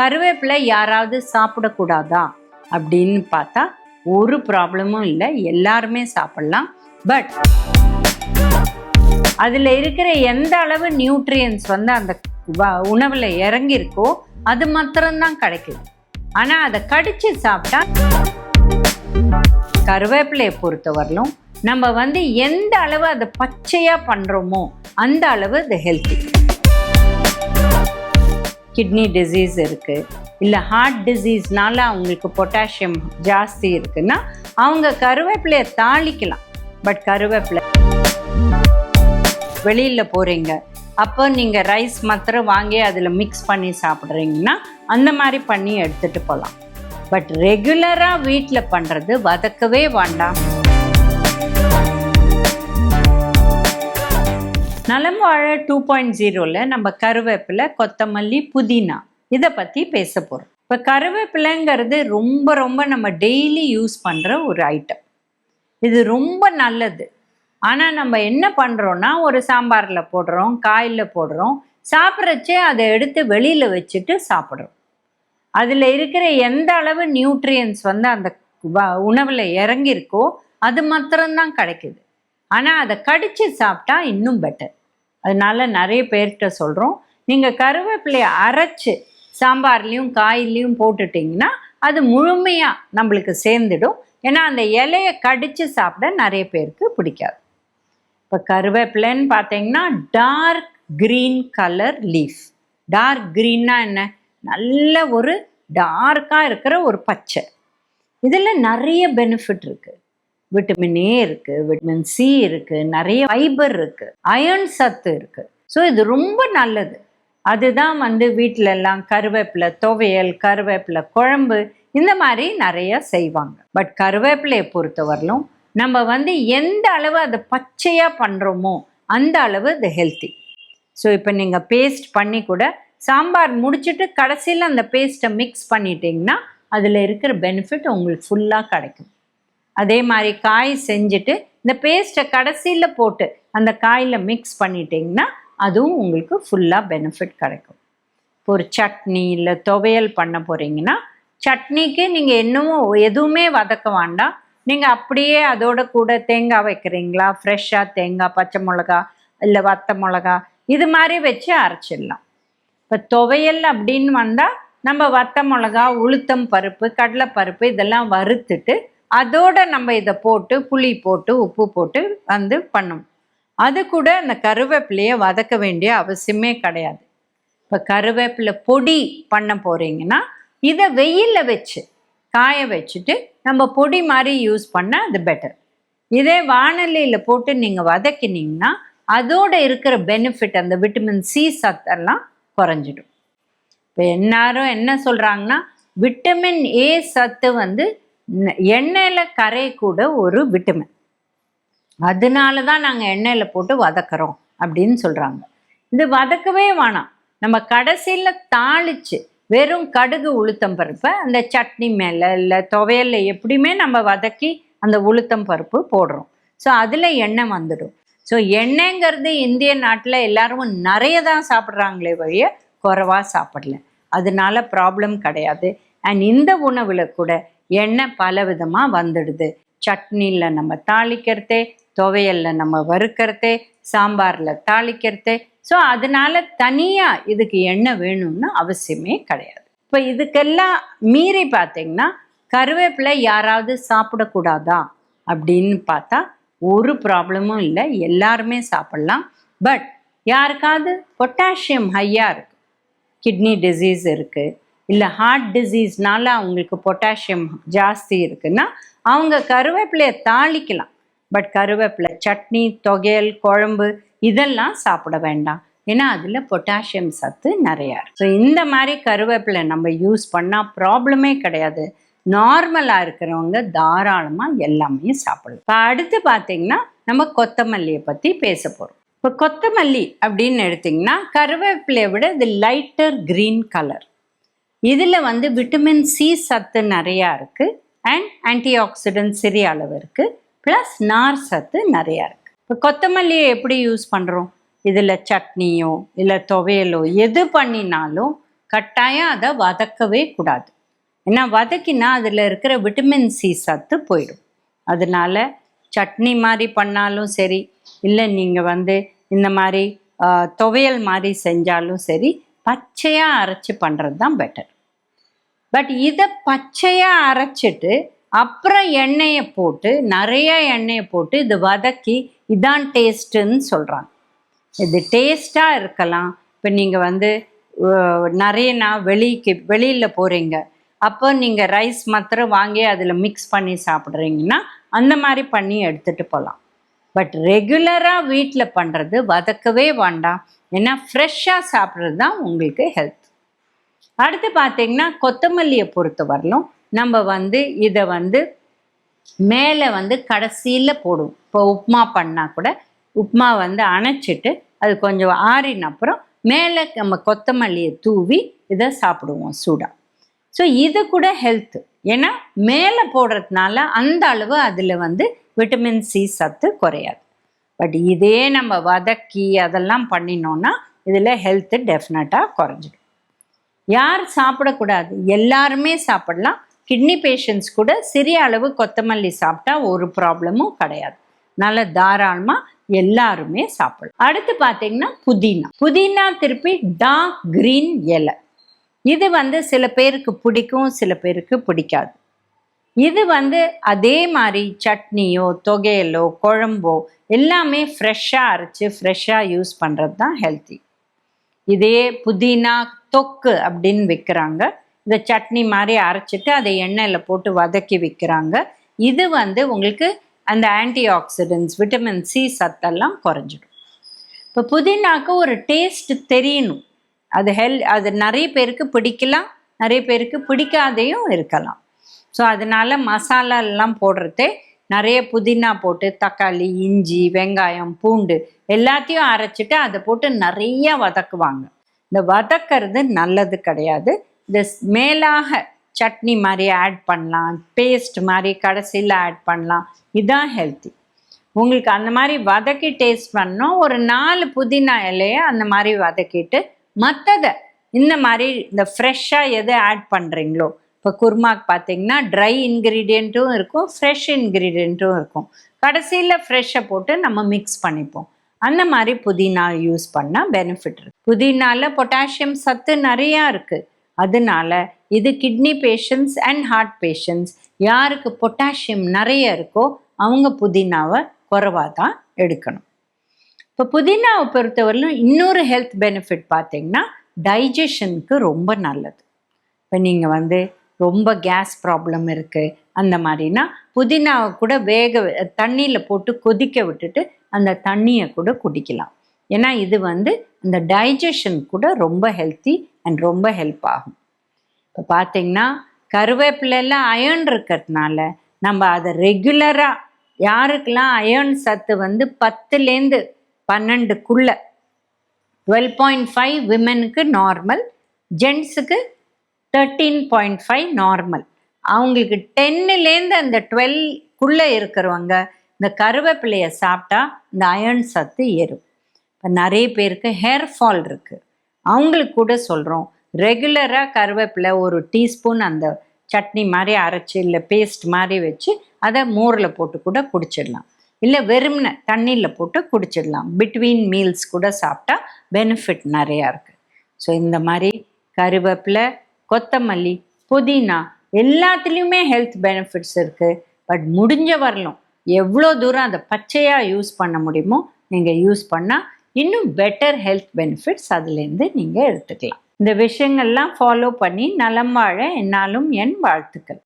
கருவேப்பிலை யாராவது சாப்பிடக்கூடாதா அப்படின்னு பார்த்தா ஒரு ப்ராப்ளமும் இல்லை எல்லாருமே சாப்பிடலாம். பட் அதில் இருக்கிற எந்த அளவு நியூட்ரியன்ஸ் வந்து அந்த வ- இறங்கியிருக்கோ அது மாத்திரம்தான் கிடைக்கும் ஆனால் அதை கடிச்சு சாப்பிட்டா கருவேப்பிலையை பொறுத்தவரையிலும் நம்ம வந்து எந்த அளவு அதை பச்சையாக பண்ணுறோமோ அந்த அளவு அது ஹெல்த்தி கிட்னி டிசீஸ் இருக்குது இல்லை ஹார்ட் டிசீஸ்னால அவங்களுக்கு பொட்டாசியம் ஜாஸ்தி இருக்குன்னா அவங்க கருவேப்பிலையை தாளிக்கலாம். பட் கருவேப்பிலை வெளியில் போகிறீங்க அப்போ நீங்கள் ரைஸ் மாத்திரம் வாங்கி அதில் மிக்ஸ் பண்ணி சாப்பிட்றீங்கன்னா அந்த மாதிரி பண்ணி எடுத்துகிட்டு போகலாம் பட் ரெகுலராக வீட்டில் பண்ணுறது வதக்கவே வேண்டாம். நலம் வாழ டூ பாயிண்ட் ஜீரோவில் நம்ம கருவேப்பிலை கொத்தமல்லி புதினா. இதை பற்றி பேச போகிறோம் இப்போ கருவேப்பிலைங்கிறது ரொம்ப ரொம்ப நம்ம டெய்லி யூஸ் பண்ணுற ஒரு ஐட்டம் இது ரொம்ப நல்லது. ஆனால் நம்ம என்ன பண்ணுறோன்னா ஒரு சாம்பாரில் போடுறோம் காயில் போடுறோம் சாப்பிட்றச்சே அதை எடுத்து வெளியில் வச்சுட்டு சாப்பிட்றோம். அதில் இருக்கிற எந்த அளவு நியூட்ரியன்ஸ் வந்து அந்த வ- இறங்கியிருக்கோ அது மாத்திரம்தான் கிடைக்குது. ஆனால் அதை கடிச்சு சாப்பிட்டா இன்னும் பெட்டர் அதனால நிறைய பேர்கிட்ட சொல்கிறோம் நீங்கள் கருவேப்பிலையை அரைச்சு சாம்பார்லேயும் காயிலையும் போட்டுட்டிங்கன்னா அது முழுமையாக நம்மளுக்கு சேர்ந்துடும். ஏன்னா அந்த இலையை கடித்து சாப்பிட நிறைய பேருக்கு பிடிக்காது. இப்போ கருவேப்பிலைன்னு பார்த்தீங்கன்னா dark green colour leaf dark க்ரீன்னா என்ன? நல்ல ஒரு டார்க்காக இருக்கிற ஒரு பச்சை. இதில் நிறைய பெனிஃபிட் இருக்குது விட்டமின் ஏ இருக்குது விட்டமின் சி இருக்குது நிறைய ஃபைபர் இருக்குது அயர்ன் சத்து இருக்கு. ஸோ இது ரொம்ப நல்லது. அதுதான் வந்து வீட்டில எல்லாம் கருவேப்பிலை துவையல் கருவேப்பிலை குழம்பு இந்த மாதிரி நிறைய செய்வாங்க. பட் கருவேப்பிலையை பொறுத்தவரையிலும் நம்ம வந்து எந்த அளவு அதை பச்சையாக பண்ணுறோமோ அந்த அளவு அது ஹெல்த்தி ஸோ இப்போ நீங்கள் பேஸ்ட் பண்ணி கூட சாம்பார் முடிச்சுட்டு கடைசியில் அந்த பேஸ்ட்டை மிக்ஸ் பண்ணிட்டீங்கன்னா அதில் இருக்கிற பெனிஃபிட் உங்களுக்கு ஃபுல்லாக கிடைக்கும். அதே மாதிரி காய் செஞ்சுட்டு இந்த பேஸ்ட்டை கடைசியில் போட்டு அந்த காயில் மிக்ஸ் பண்ணிட்டீங்கன்னா அதுவும் உங்களுக்கு ஃபுல்லாக பெனிஃபிட் கிடைக்கும். இப்போ ஒரு சட்னி இல்லை துவையல் பண்ண போகிறீங்கன்னா சட்னிக்கு நீங்கள் இன்னமும் எதுவுமே வதக்க வேண்டாம். நீங்கள் அப்படியே அதோட கூட தேங்காய் வைக்கிறீங்களா? ஃப்ரெஷ்ஷாக தேங்காய் பச்சை மிளகா இல்லை வத்த மிளகா இது மாதிரி வச்சு அரைச்சிடலாம். இப்போ துவையல் அப்படின்னு வந்தால் நம்ம வத்த மிளகா உளுத்தம் பருப்பு கடலைப்பருப்பு இதெல்லாம் வறுத்துட்டு அதோட நம்ம இதை போட்டு புளி போட்டு உப்பு போட்டு வந்து பண்ணணும் அது கூட அந்த கருவேப்பிலையை வதக்க வேண்டிய அவசியமே கிடையாது. இப்போ கருவேப்பிலை பொடி பண்ண போகிறீங்கன்னா இதை வெயிலில் வச்சு காய வச்சுட்டு நம்ம பொடி மாதிரி யூஸ் பண்ண அது பெட்டர் இதே வானொலியில் போட்டு நீங்கள் வதக்கினீங்கன்னா அதோட இருக்கிற பெனிஃபிட் அந்த விட்டமின் சி சத்தெல்லாம் குறைஞ்சிடும். இப்போ எல்லாரும் என்ன சொல்கிறாங்கன்னா விட்டமின் ஏ சத்து வந்து எண்ணெயில் கரையக்கூட ஒரு விட்டமின் அதனால தான் நாங்கள் எண்ணெயில் போட்டு வதக்குறோம் அப்படின்னு சொல்கிறாங்க இது வதக்கவே வேணாம். நம்ம கடைசியில் தாளிச்சு வெறும் கடுகு உளுத்தம் பருப்பை அந்த சட்னி மேலே இல்லை துவையல்ல எப்படியுமே நம்ம வதக்கி அந்த உளுத்தம் பருப்பு போடுறோம். ஸோ அதில் எண்ணெய் வந்துடும். ஸோ எண்ணெய்ங்கிறது இந்திய நாட்டில் எல்லாரும் நிறைய தான் சாப்பிட்றாங்களே வழிய குறைவாக சாப்பிடல. அதனால ப்ராப்ளம் கிடையாது. அண்ட் இந்த உணவில் கூட எண்ணெய் பல விதமாக வந்துடுது. சட்னியில் நம்ம தாளிக்கிறதே துவையலில் நம்ம வறுக்கிறதே சாம்பாரில் தாளிக்கிறதே. ஸோ அதனால தனியாக இதுக்கு எண்ணெய் வேணும்னு அவசியமே கிடையாது. இப்போ இதுக்கெல்லாம் மீறி பார்த்தீங்கன்னா கருவேப்பிலை யாராவது சாப்பிடக்கூடாதா அப்படின்னு பார்த்தா ஒரு ப்ராப்ளமும் இல்லை. எல்லாருமே சாப்பிடலாம். பட் யாருக்காவது பொட்டாசியம் ஹையாக இருக்கு. கிட்னி டிசீஸ் இருக்குது இல்லை ஹார்ட் டிசீஸ்னால அவங்களுக்கு பொட்டாசியம் ஜாஸ்தி இருக்குன்னா அவங்க கருவேப்பிலையை தாளிக்கலாம். பட் கருவேப்பிலை சட்னி தொகையல் குழம்பு இதெல்லாம் சாப்பிட வேண்டாம். ஏன்னா அதில் பொட்டாசியம் சத்து நிறையா இருக்கு. ஸோ இந்த மாதிரி கருவேப்பிலை நம்ம யூஸ் பண்ணால் ப்ராப்ளமே கிடையாது. நார்மலாக இருக்கிறவங்க தாராளமாக எல்லாமே சாப்பிடலாம். இப்போ அடுத்து பார்த்தீங்கன்னா நம்ம கொத்தமல்லியை பற்றி பேச போகிறோம் இப்போ கொத்தமல்லி அப்படின்னு எடுத்திங்கன்னா கருவேப்பிலையை விட இது லைட்டர் க்ரீன் கலர் இதில் வந்து விட்டமின் சி சத்து நிறையா இருக்குது அண்ட் ஆன்டிஆக்சிடென்ட் சிறிய அளவு இருக்குது ப்ளஸ் நார் சத்து நிறையா இருக்குது இப்போ கொத்தமல்லியை எப்படி யூஸ் பண்ணுறோம் இதில் சட்னியோ இல்லை துவையலோ எது பண்ணினாலும் கட்டாயம் அதை வதக்கவே கூடாது. ஏன்னா வதக்கினா அதில் இருக்கிற விட்டமின் சி சத்து போயிடும். அதனால சட்னி மாதிரி பண்ணாலும் சரி இல்லை நீங்கள் வந்து இந்த மாதிரி துவையல் மாதிரி செஞ்சாலும் சரி பச்சையாக அரைச்சி பண்ணுறது தான் பெட்டர் பட் இதை பச்சையாக அரைச்சிட்டு அப்புறம் எண்ணெயை போட்டு நிறைய எண்ணெயை போட்டு இது வதக்கி இதான் டேஸ்ட்டுன்னு சொல்கிறாங்க இது டேஸ்ட்டாக இருக்கலாம். இப்போ நீங்கள் வந்து நிறைய நான் வெளிக்கு வெளியில் போகிறீங்க அப்போ நீங்கள் ரைஸ் மாத்திரம் வாங்கி அதில் மிக்ஸ் பண்ணி சாப்பிட்றீங்கன்னா அந்த மாதிரி பண்ணி எடுத்துகிட்டு போகலாம் பட் ரெகுலராக வீட்டில் பண்ணுறது வதக்கவே வேண்டாம். ஏன்னா ஃப்ரெஷ்ஷாக சாப்பிட்றது தான் உங்களுக்கு ஹெல்த் அடுத்து பார்த்தீங்கன்னா கொத்தமல்லியை பொறுத்த வரலும் நம்ம வந்து இதை வந்து மேலே வந்து கடைசியில் போடுவோம் இப்போ உப்புமா பண்ணால் கூட உப்புமா வந்து அணைச்சிட்டு அது கொஞ்சம் ஆறின அப்புறம் மேலே நம்ம கொத்தமல்லியை தூவி இதை சாப்பிடுவோம் சூடாக ஸோ இது கூட ஹெல்த்து ஏன்னா மேலே போடுறதுனால அந்த அளவு அதில் வந்து விட்டமின் சி சத்து குறையாது. பட் இதே நம்ம வதக்கி அதெல்லாம் பண்ணினோன்னா இதில் ஹெல்த்து டெஃபினட்டாக குறைஞ்சிடும். யார் சாப்பிடக்கூடாது? எல்லாருமே சாப்பிடலாம். கிட்னி பேஷண்ட்ஸ் கூட சிறிய அளவு கொத்தமல்லி சாப்பிட்டா ஒரு ப்ராப்ளமும் கிடையாது. நல்ல தாராளமாக எல்லாருமே சாப்பிடலாம். அடுத்து பார்த்தீங்கன்னா புதினா. புதினா திருப்பி டார்க் க்ரீன் இலை இது வந்து சில பேருக்கு பிடிக்கும் சில பேருக்கு பிடிக்காது. இது வந்து அதே மாதிரி சட்னியோ தொகையலோ குழம்போ எல்லாமே ஃப்ரெஷ்ஷாக அரைச்சி ஃப்ரெஷ்ஷாக யூஸ் பண்ணுறது தான் ஹெல்த்தி இதே புதினா தொக்கு அப்படின்னு விற்கிறாங்க இந்த சட்னி மாதிரி அரைச்சிட்டு அதை எண்ணெயில் போட்டு வதக்கி விற்கிறாங்க இது வந்து உங்களுக்கு அந்த ஆன்டி ஆக்சிடென்ட்ஸ் விட்டமின் சி சத்தெல்லாம் குறைஞ்சிடும். இப்போ புதினாக்கு ஒரு டேஸ்ட் தெரியணும். அது ஹெல் அது நிறைய பேருக்கு பிடிக்கலாம் நிறைய பேருக்கு பிடிக்காதையும் இருக்கலாம். ஸோ அதனால மசாலா எல்லாம் போடுறதே நிறைய புதினா போட்டு தக்காளி இஞ்சி வெங்காயம் பூண்டு எல்லாத்தையும் அரைச்சிட்டு அதை போட்டு நிறைய வதக்குவாங்க. இந்த வதக்கிறது நல்லது கிடையாது. இந்த மேலாக சட்னி மாதிரி ஆட் பண்ணலாம் பேஸ்ட் மாதிரி கடைசியில் ஆட் பண்ணலாம் இதுதான் ஹெல்த்தி உங்களுக்கு அந்த மாதிரி வதக்கி டேஸ்ட் பண்ணோம் ஒரு நாலு புதினா இலையை அந்த மாதிரி வதக்கிட்டு மற்றதை இந்த மாதிரி இந்த ஃப்ரெஷ்ஷாக எது ஆட் பண்ணுறீங்களோ இப்போ குருமாக்கு பார்த்தீங்கன்னா ட்ரை இன்க்ரீடியண்ட்டும் இருக்கும் ஃப்ரெஷ் இன்க்ரீடியண்ட்டும் இருக்கும். கடைசியில் ஃப்ரெஷ்ஷை போட்டு நம்ம மிக்ஸ் பண்ணிப்போம். அந்த மாதிரி புதினா யூஸ் பண்ணால் பெனிஃபிட் இருக்கு. புதினாவில் பொட்டாசியம் சத்து நிறையா இருக்குது அதனால இது kidney patients and heart patients யாருக்கு பொட்டாசியம் நிறைய இருக்கோ அவங்க புதினாவை குறைவாக தான் எடுக்கணும். இப்போ புதினாவை பொறுத்தவரையிலும் இன்னொரு ஹெல்த் பெனிஃபிட் பார்த்தீங்கன்னா டைஜஷனுக்கு ரொம்ப நல்லது. இப்போ நீங்கள் வந்து ரொம்ப கேஸ் ப்ராப்ளம் இருக்குது அந்த மாதிரினா புதினாவை கூட வேக தண்ணியில் போட்டு கொதிக்க விட்டுட்டு அந்த தண்ணியை கூட குடிக்கலாம். ஏன்னா இது வந்து இந்த டைஜஷன் கூட ரொம்ப ஹெல்த்தி அண்ட் ரொம்ப ஹெல்ப் ஆகும். இப்போ பார்த்தீங்கன்னா கருவேப்பிலெல்லாம் அயர்ன் இருக்கிறதுனால நம்ம அதை ரெகுலராக யாருக்கெல்லாம் அயர்ன் சத்து வந்து பத்துலேருந்து பன்னெண்டுக்குள்ள டுவெல் பாயிண்ட் ஃபைவ் விமெனுக்கு நார்மல் ஜென்ஸுக்கு தேர்ட்டீன் பாயிண்ட் ஃபைவ் நார்மல் அவங்களுக்கு டென்னுலேருந்து அந்த டுவெல்குள்ளே இருக்கிறவங்க இந்த கருவேப்பிலையை சாப்பிட்டா இந்த அயர்ன் சத்து ஏறும். இப்போ நிறைய பேருக்கு ஹேர் ஃபால் இருக்குது அவங்களுக்கு கூட சொல்கிறோம் ரெகுலராக கருவேப்பிலை ஒரு டீஸ்பூன் அந்த சட்னி மாதிரி அரைச்சி இல்லை பேஸ்ட் மாதிரி வச்சு அதை மோரில் போட்டு கூட குடிச்சிடலாம். இல்லை வெறும்ன தண்ணியில் போட்டு குடிச்சிடலாம். பிட்வீன் மீல்ஸ் கூட சாப்பிட்டா பெனிஃபிட் நிறையா இருக்குது ஸோ இந்த மாதிரி கருவேப்பிலை கொத்தமல்லி புதினா எல்லாத்துலேயுமே ஹெல்த் பெனிஃபிட்ஸ் இருக்குது பட் முடிஞ்ச வரலும் எவ்வளோ தூரம் அதை பச்சையாக யூஸ் பண்ண முடியுமோ நீங்கள் யூஸ் பண்ணால் இன்னும் பெட்டர் ஹெல்த் பெனிஃபிட்ஸ் அதுலேருந்து நீங்கள் எடுத்துக்கலாம். இந்த விஷயங்கள்லாம் ஃபாலோ பண்ணி நலம் வாழ என்னாலும் என் வாழ்த்துக்கள்.